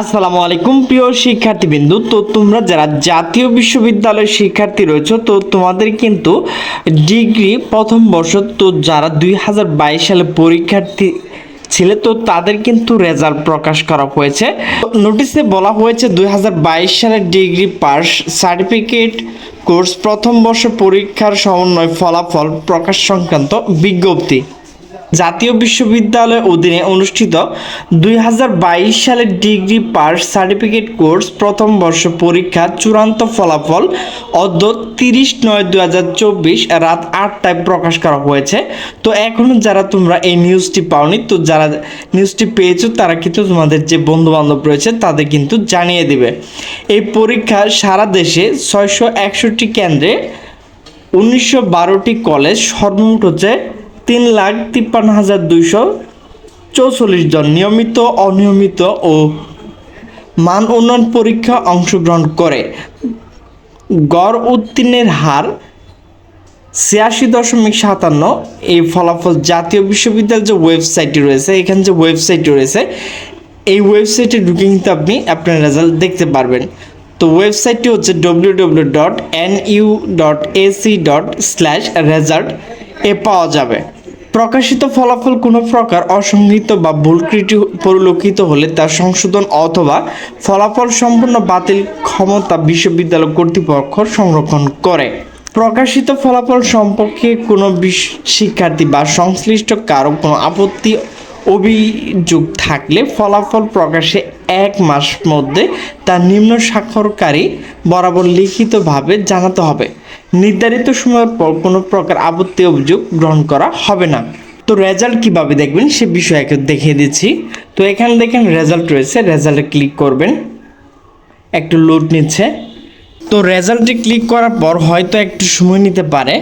আসসালামু আলাইকুম, প্রিয় শিক্ষার্থীবৃন্দু। তো তোমরা যারা জাতীয় বিশ্ববিদ্যালয়ের শিক্ষার্থী রয়েছে, তো তোমাদের কিন্তু ডিগ্রি প্রথম বর্ষ, তো যারা দুই হাজার বাইশ সালে পরীক্ষার্থী ছিলে, তো তাদের কিন্তু রেজাল্ট প্রকাশ করা হয়েছে। নোটিশে বলা হয়েছে, দুই সালের ডিগ্রি পাস সার্টিফিকেট কোর্স প্রথম বর্ষ পরীক্ষার সমন্বয় ফলাফল প্রকাশ সংক্রান্ত বিজ্ঞপ্তি। জাতীয় বিশ্ববিদ্যালয়ের অধীনে অনুষ্ঠিত দুই হাজার বাইশ সালের ডিগ্রি পাস সার্টিফিকেট কোর্স প্রথম বর্ষ পরীক্ষা চূড়ান্ত ফলাফল অদ্য তিরিশ নয় দু রাত আটটায় প্রকাশ করা হয়েছে। তো এখনও যারা তোমরা এই নিউজটি পাওনি, তো যারা নিউজটি পেয়েছ, তারা কিন্তু তোমাদের যে বন্ধু বান্ধব রয়েছে, তাদের কিন্তু জানিয়ে দিবে। এই পরীক্ষা সারা দেশে ছয়শো একষট্টি কেন্দ্রে উনিশশো বারোটি কলেজ, সর্বমোট হচ্ছে তিন লাখ তিপ্পান্ন হাজার দুইশো চৌচল্লিশ জন নিয়মিত, অনিয়মিত ও মান উন্নয়ন পরীক্ষা অংশগ্রহণ করে। গড় উত্তীর্ণের হার ছিয়াশি দশমিক সাতান্ন। এই ফলাফল জাতীয় বিশ্ববিদ্যালয়ের যে ওয়েবসাইটটি রয়েছে, এখানে যে ওয়েবসাইটটি রয়েছে, এই ওয়েবসাইটে ঢুকে কিন্তু আপনি আপনার রেজাল্ট দেখতে পারবেন। তো ওয়েবসাইটটি হচ্ছে W W dot N U dot AC dot slash result এ পাওয়া যাবে। প্রকাশিত ফলাফল কোনো প্রকার অসংহিত বা ভুল ত্রুটি পরিলক্ষিত হলে তার সংশোধন অথবা ফলাফল সম্পূর্ণ বাতিল ক্ষমতা বিশ্ববিদ্যালয় কর্তৃপক্ষ সংরক্ষণ করে। প্রকাশিত ফলাফল সম্পর্কে কোনো শিক্ষার্থী বা সংশ্লিষ্ট কারও কোনো আপত্তি অভিযোগ থাকলে ফলাফল প্রকাশে এক মাস মধ্যে তার নিম্ন স্বাক্ষরকারী বরাবর লিখিতভাবে জানাতে হবে। নির্ধারিত সময়ের পর কোনো প্রকার আপত্তি অভিযোগ গ্রহণ করা হবে না। তো রেজাল্ট কীভাবে দেখবেন সে বিষয়ে একটু দেখিয়ে দিচ্ছি। তো এখানে দেখেন রেজাল্ট রয়েছে রেজাল্টে ক্লিক করবেন। একটু লোড নিচ্ছে। তো রেজাল্টে ক্লিক করার পর হয়তো একটু সময় নিতে পারে।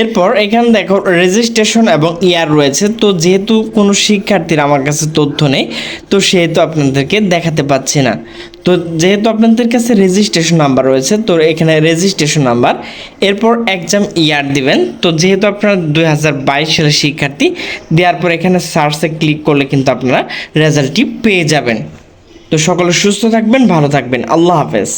এরপর এখানে দেখো রেজিস্ট্রেশন এবং ইয়ার রয়েছে। তো যেহেতু কোনো শিক্ষার্থীর আমার কাছে তথ্য নেই, তো সেহেতু আপনাদেরকে দেখাতে পাচ্ছি না। তো যেহেতু আপনাদের কাছে রেজিস্ট্রেশন নাম্বার রয়েছে, তো এখানে রেজিস্ট্রেশন নাম্বার এরপর এক্সাম ইয়ার দিবেন। তো যেহেতু আপনারা দুই হাজার বাইশ সালের শিক্ষার্থী, দেওয়ার পর এখানে সার্চে ক্লিক করলে কিন্তু আপনারা রেজাল্টটি পেয়ে যাবেন। তো সকলে সুস্থ থাকবেন, ভালো থাকবেন। আল্লাহ হাফেজ।